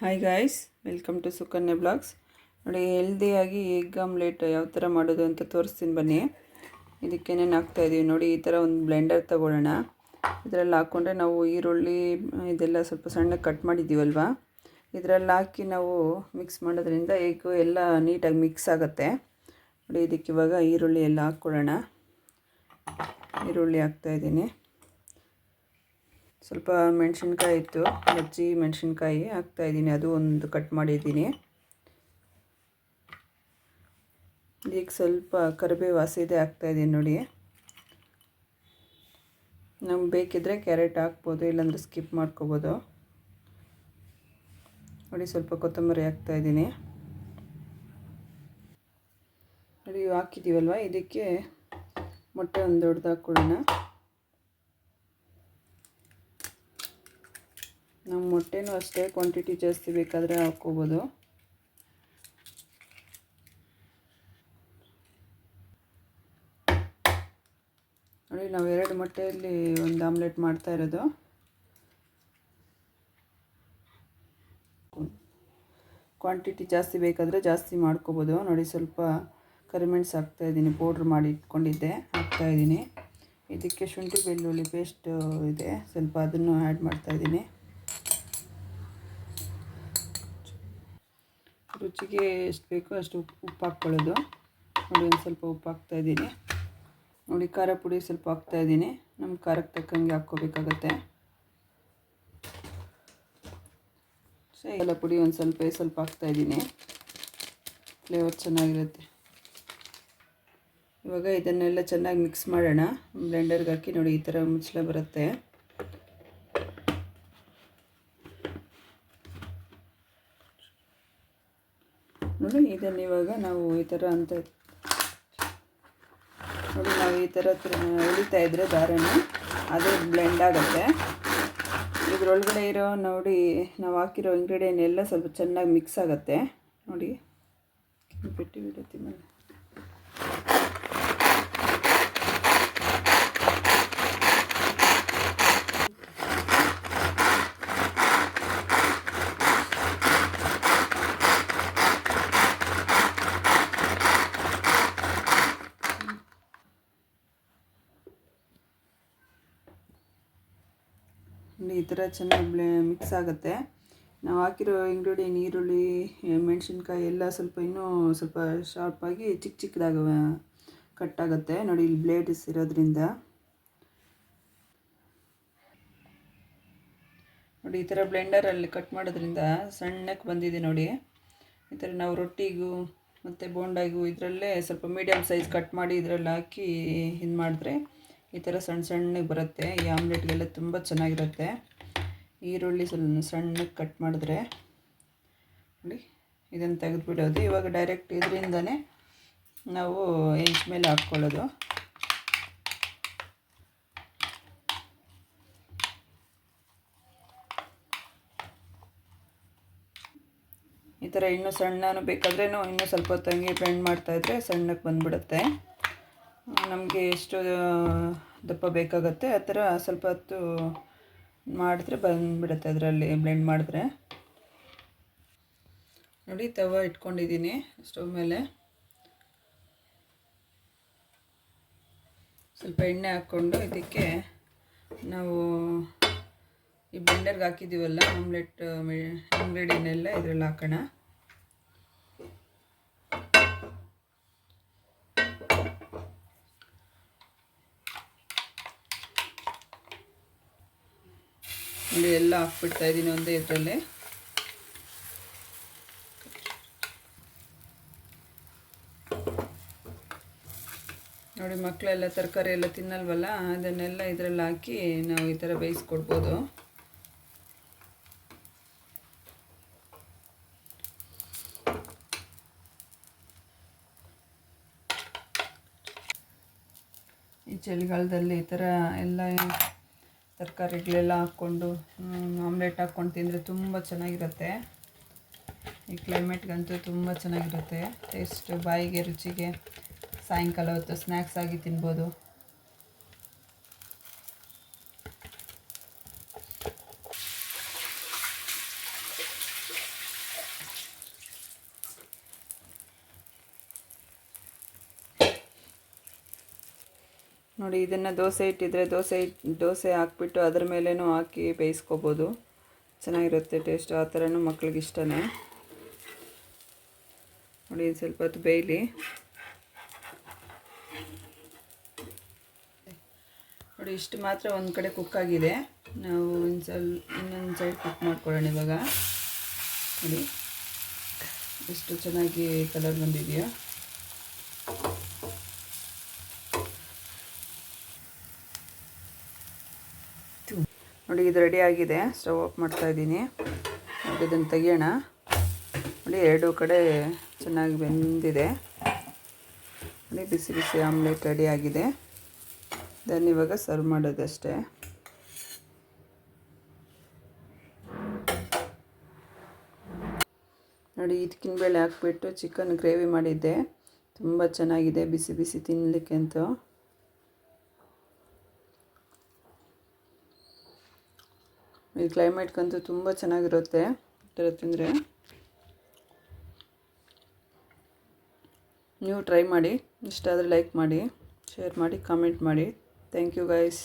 Hi guys welcome to Sukanya blogs ನೋಡಿ ಹೆಲ್ದಿಯಾಗಿ egg omelette ಯಾವ ಥರ ಮಾಡೋದು ಅಂತ ತೋರಿಸ್ತೀನಿ ಬನ್ನಿ. ಇದಕ್ಕೇನೇನು ಹಾಕ್ತಾ ಹಾಕ್ತಾಯಿದ್ದೀವಿ ನೋಡಿ, ಈ ಥರ ಒಂದು ಬ್ಲೆಂಡರ್ ತೊಗೊಳ್ಳೋಣ. ಇದರಲ್ಲಿ ಹಾಕ್ಕೊಂಡ್ರೆ ನಾವು ಈರುಳ್ಳಿ, ಇದೆಲ್ಲ ಸ್ವಲ್ಪ ಸಣ್ಣಗೆ ಕಟ್ ಮಾಡಿದ್ದೀವಲ್ವ ಇದರಲ್ಲಿ ಹಾಕಿ ನಾವು ಮಿಕ್ಸ್ ಮಾಡೋದ್ರಿಂದ ಎಗ್ ಎಲ್ಲ ನೀಟಾಗಿ ಮಿಕ್ಸ್ ಆಗುತ್ತೆ. ನೋಡಿ, ಇದಕ್ಕೆ ಇವಾಗ ಈರುಳ್ಳಿ ಎಲ್ಲ ಹಾಕ್ಕೊಳ್ಳೋಣ. ಈರುಳ್ಳಿ ಹಾಕ್ತಾಯಿದ್ದೀನಿ ಸ್ವಲ್ಪ ಮೆಣಸಿನ್ಕಾಯಿ ಇತ್ತು ಮಜ್ಜಿ ಮೆಣಸಿನ್ಕಾಯಿ ಹಾಕ್ತಾಯಿದ್ದೀನಿ ಅದು ಒಂದು ಕಟ್ ಮಾಡಿದ್ದೀನಿ. ಈಗ ಸ್ವಲ್ಪ ಕರಿಬೇವು ಹಸಿದೆ ಹಾಕ್ತಾಯಿದ್ದೀನಿ ನೋಡಿ. ನಮ್ಗೆ ಬೇಕಿದ್ದರೆ ಕ್ಯಾರೆಟ್ ಹಾಕ್ಬೋದು, ಇಲ್ಲಾಂದರೆ ಸ್ಕಿಪ್ ಮಾಡ್ಕೋಬೋದು. ನೋಡಿ, ಸ್ವಲ್ಪ ಕೊತ್ತಂಬರಿ ಹಾಕ್ತಾಯಿದ್ದೀನಿ ನೋಡಿ ಹಾಕಿದ್ದೀವಲ್ವ ಇದಕ್ಕೆ ಮೊಟ್ಟೆ ಒಂದು ದೊಡ್ಡದು ಹಾಕ್ಕೊಳ್ಳೋಣ ನಮ್ಮ ಮೊಟ್ಟೆನೂ ಅಷ್ಟೇ ಕ್ವಾಂಟಿಟಿ ಜಾಸ್ತಿ ಬೇಕಾದರೆ ಹಾಕ್ಕೋಬೋದು. ನೋಡಿ, ನಾವು ಎರಡು ಮೊಟ್ಟೆಯಲ್ಲಿ ಒಂದು ಆಮ್ಲೆಟ್ ಮಾಡ್ತಾ ಇರೋದು. ಕ್ವಾಂಟಿಟಿ ಜಾಸ್ತಿ ಬೇಕಾದರೆ ಜಾಸ್ತಿ ಮಾಡ್ಕೋಬೋದು. ನೋಡಿ, ಸ್ವಲ್ಪ ಕರಿಮೆಣಸು ಹಾಕ್ತಾಯಿದ್ದೀನಿ ಪೌಡ್ರ್ ಮಾಡಿ ಇಟ್ಕೊಂಡಿದ್ದೆ. ಹಾಕ್ತಾಯಿದ್ದೀನಿ ಇದಕ್ಕೆ ಶುಂಠಿ ಬೆಳ್ಳುಳ್ಳಿ ಪೇಸ್ಟ್ ಇದೆ. ಸ್ವಲ್ಪ ಅದನ್ನು ಆ್ಯಡ್ ಮಾಡ್ತಾಯಿದ್ದೀನಿ ರುಚಿಗೆ ಎಷ್ಟು ಬೇಕೋ ಅಷ್ಟು ಉಪ್ಪು ಹಾಕ್ಕೊಳ್ಳೋದು ನೋಡಿ ಒಂದು ಸ್ವಲ್ಪ ಉಪ್ಪು ಹಾಕ್ತಾಯಿದ್ದೀನಿ ನೋಡಿ ಖಾರ ಪುಡಿ ಸ್ವಲ್ಪ ಹಾಕ್ತಾಯಿದ್ದೀನಿ ನಮ್ಮ ಖಾರಕ್ಕೆ ತಕ್ಕಂಗೆ ಹಾಕ್ಕೋಬೇಕಾಗತ್ತೆ. ಎಲ್ಲ ಪುಡಿ ಒಂದು ಸ್ವಲ್ಪ ಸ್ವಲ್ಪ ಹಾಕ್ತಾಯಿದ್ದೀನಿ ಫ್ಲೇವರ್ ಚೆನ್ನಾಗಿರುತ್ತೆ. ಇವಾಗ ಇದನ್ನೆಲ್ಲ ಚೆನ್ನಾಗಿ ಮಿಕ್ಸ್ ಮಾಡೋಣ. ಬ್ಲೆಂಡರ್ಗೆ ಹಾಕಿ ನೋಡಿ ಈ ಥರ ಮುಚ್ಚಳ ಬರುತ್ತೆ. ನೋಡಿ ಇದನ್ನು ಇವಾಗ ನಾವು ಈ ಥರ ಅಂತ ನೋಡಿ, ನಾವು ಈ ಥರ ಎಳಿತಾ ಇದ್ದರೆ ದಾರನ, ಅದು ಬ್ಲೆಂಡ್ ಆಗುತ್ತೆ. ಇದರೊಳಗಡೆ ಇರೋ ನೋಡಿ, ನಾವು ಹಾಕಿರೋ ಇಂಗ್ರೀಡಿಯೆಂಟ್ ಎಲ್ಲ ಸ್ವಲ್ಪ ಚೆನ್ನಾಗಿ ಮಿಕ್ಸ್ ಆಗುತ್ತೆ. ನೋಡಿ ಬಿಟ್ಟು ಬಿಡುತ್ತಿ ಮೇಲೆ ಈ ಥರ ಚೆನ್ನಾಗಿ ಮಿಕ್ಸ್ ಆಗುತ್ತೆ. ನಾವು ಹಾಕಿರೋ ಇಂಗ್ರೀಡಿಯೆಂಟ್ ಈರುಳ್ಳಿ ಮೆಣಸಿನ್ಕಾಯಿ ಎಲ್ಲ ಸ್ವಲ್ಪ ಇನ್ನೂ ಸ್ವಲ್ಪ ಶಾರ್ಪಾಗಿ ಚಿಕ್ಕ ಚಿಕ್ಕದಾಗ ಕಟ್ ಆಗುತ್ತೆ ನೋಡಿ, ಇಲ್ಲಿ ಬ್ಲೇಡ್ಸ್ ಇರೋದ್ರಿಂದ. ನೋಡಿ, ಈ ಥರ ಬ್ಲೆಂಡರಲ್ಲಿ ಕಟ್ ಮಾಡೋದ್ರಿಂದ ಸಣ್ಣಕ್ಕೆ ಬಂದಿದೆ ನೋಡಿ. ಈ ಥರ ನಾವು ರೊಟ್ಟಿಗೂ ಮತ್ತು ಬೋಂಡಾಗೂ ಇದರಲ್ಲೇ ಸ್ವಲ್ಪ ಮೀಡಿಯಮ್ ಸೈಜ್ ಕಟ್ ಮಾಡಿ ಇದರಲ್ಲಿ ಹಾಕಿ ಇದು ಮಾಡಿದ್ರೆ ಈ ಥರ ಸಣ್ಣ ಸಣ್ಣಗೆ ಬರುತ್ತೆ. ಈ ಆಮ್ಲೆಟ್ಗೆಲ್ಲ ತುಂಬ ಚೆನ್ನಾಗಿರುತ್ತೆ. ಈರುಳ್ಳಿ ಸ್ವಲ್ಪ ಸಣ್ಣಗೆ ಕಟ್ ಮಾಡಿದ್ರೆ ನೋಡಿ, ಇದನ್ನು ತೆಗೆದುಬಿಡೋದು. ಇವಾಗ ಡೈರೆಕ್ಟ್ ಇದರಿಂದನೇ ನಾವು ಹೆಂಚ್ ಮೇಲೆ ಹಾಕ್ಕೊಳ್ಳೋದು. ಈ ಥರ ಇನ್ನೂ ಸಣ್ಣನೂ ಬೇಕಾದ್ರೂ ಇನ್ನೂ ಸ್ವಲ್ಪ ಹೊತ್ತಂಗೆ ಬ್ಲೆಂಡ್ ಮಾಡ್ತಾಯಿದ್ರೆ ಸಣ್ಣಕ್ಕೆ ಬಂದುಬಿಡುತ್ತೆ. ನಮಗೆ ಎಷ್ಟು ದಪ್ಪ ಬೇಕಾಗುತ್ತೆ, ಆ ಥರ ಸ್ವಲ್ಪ ಹೊತ್ತು ಮಾಡಿದ್ರೆ ಬಂದುಬಿಡುತ್ತೆ ಅದರಲ್ಲಿ ಬ್ಲೆಂಡ್ ಮಾಡಿದ್ರೆ. ನೋಡಿ, ತವ ಇಟ್ಕೊಂಡಿದ್ದೀನಿ ಸ್ಟವ್ ಮೇಲೆ. ಸ್ವಲ್ಪ ಎಣ್ಣೆ ಹಾಕ್ಕೊಂಡು ಇದಕ್ಕೆ ನಾವು ಈ ಬ್ಲೆಂಡರ್ಗೆ ಹಾಕಿದ್ದೀವಲ್ಲ ಆಮ್ಲೆಟ್ ಇಂಗ್ರೀಡಿಯನ್ನೆಲ್ಲ ಇದರಲ್ಲಿ ಹಾಕೋಣ. ಇಲ್ಲಿ ಎಲ್ಲ ಹಾಕ್ಬಿಡ್ತಾ ಇದ್ದೀನಿ ಒಂದೇ ಇದರಲ್ಲಿ. ನೋಡಿ, ಮಕ್ಕಳೆಲ್ಲ ತರಕಾರಿ ಎಲ್ಲ ತಿನ್ನಲ್ವಲ್ಲ? ಅದನ್ನೆಲ್ಲ ಇದರಲ್ಲಿ ಹಾಕಿ ನಾವು ಈ ಥರ ಬೇಯಿಸ್ಕೊಡ್ಬೋದು. ಈ ಚಳಿಗಾಲದಲ್ಲಿ ಈ ಥರ ಎಲ್ಲ ತರಕಾರಿಗಳೆಲ್ಲ ಹಾಕ್ಕೊಂಡು ಆಮ್ಲೆಟ್ ಹಾಕ್ಕೊಂಡು ತಿಂದರೆ ತುಂಬ ಚೆನ್ನಾಗಿರುತ್ತೆ. ಈ ಕ್ಲೈಮೇಟ್ಗಂತೂ ತುಂಬ ಚೆನ್ನಾಗಿರುತ್ತೆ. ಟೇಸ್ಟ್ ಬಾಯಿಗೆ ರುಚಿಗೆ ಸಾಯಂಕಾಲ ಹೊತ್ತು ಸ್ನ್ಯಾಕ್ಸ್ ಆಗಿ ತಿನ್ಬೋದು. ನೋಡಿ, ಇದನ್ನು ದೋಸೆ ಇಟ್ಟಿದ್ರೆ ದೋಸೆ ದೋಸೆ ಹಾಕ್ಬಿಟ್ಟು ಅದ್ರ ಮೇಲೇನೂ ಹಾಕಿ ಬೇಯಿಸ್ಕೋಬೋದು. ಚೆನ್ನಾಗಿರುತ್ತೆ ಟೇಸ್ಟ್, ಆ ಥರನೂ ಮಕ್ಳಿಗೆ ಇಷ್ಟನೇ. ನೋಡಿ ಸ್ವಲ್ಪ ಹೊತ್ತು ಬೇಯಲಿ. ನೋಡಿ, ಇಷ್ಟು ಮಾತ್ರ ಒಂದು ಕಡೆ ಕುಕ್ ಆಗಿದೆ. ನಾವು ಒಂದು ಸ್ವಲ್ಪ ಇನ್ನೊಂದು ಸೈಡ್ ಕುಕ್ ಮಾಡ್ಕೊಳ್ಳೋಣ ಇವಾಗ. ನೋಡಿ, ಎಷ್ಟು ಚೆನ್ನಾಗಿ ಕಲರ್ ಬಂದಿದೆಯಾ. ನೋಡಿ, ಇದು ರೆಡಿ ಆಗಿದೆ. ಸ್ಟವ್ ಆಫ್ ಮಾಡ್ತಾ ಇದ್ದೀನಿ. ನೋಡಿ, ಇದನ್ನು ತೆಗಿಯೋಣ. ನೋಡಿ, ಎರಡು ಕಡೆ ಚೆನ್ನಾಗಿ ಬೆಂದಿದೆ. ನೋಡಿ, ಬಿಸಿ ಬಿಸಿ ಆಮ್ಲೆಟ್ ರೆಡಿ ಆಗಿದೆ. ಇದನ್ನು ಇವಾಗ ಸರ್ವ್ ಮಾಡೋದಷ್ಟೇ. ನೋಡಿ ಇದಕ್ಕಿನ ಬೇಳೆ ಹಾಕ್ಬಿಟ್ಟು ಚಿಕನ್ ಗ್ರೇವಿ ಮಾಡಿದ್ದೆ. ತುಂಬ ಚೆನ್ನಾಗಿದೆ, ಬಿಸಿ ಬಿಸಿ ತಿನ್ನಲಿಕ್ಕೆ ಅಂತೂ. ಈ ಕ್ಲೈಮೇಟ್ಗಂತೂ ತುಂಬ ಚೆನ್ನಾಗಿರುತ್ತೆ, ಈ ಥರ ತಿಂದರೆ. ನೀವು ಟ್ರೈ ಮಾಡಿ, ಇಷ್ಟ ಆದರೆ ಲೈಕ್ ಮಾಡಿ ಶೇರ್ ಮಾಡಿ ಕಾಮೆಂಟ್ ಮಾಡಿ. Thank you guys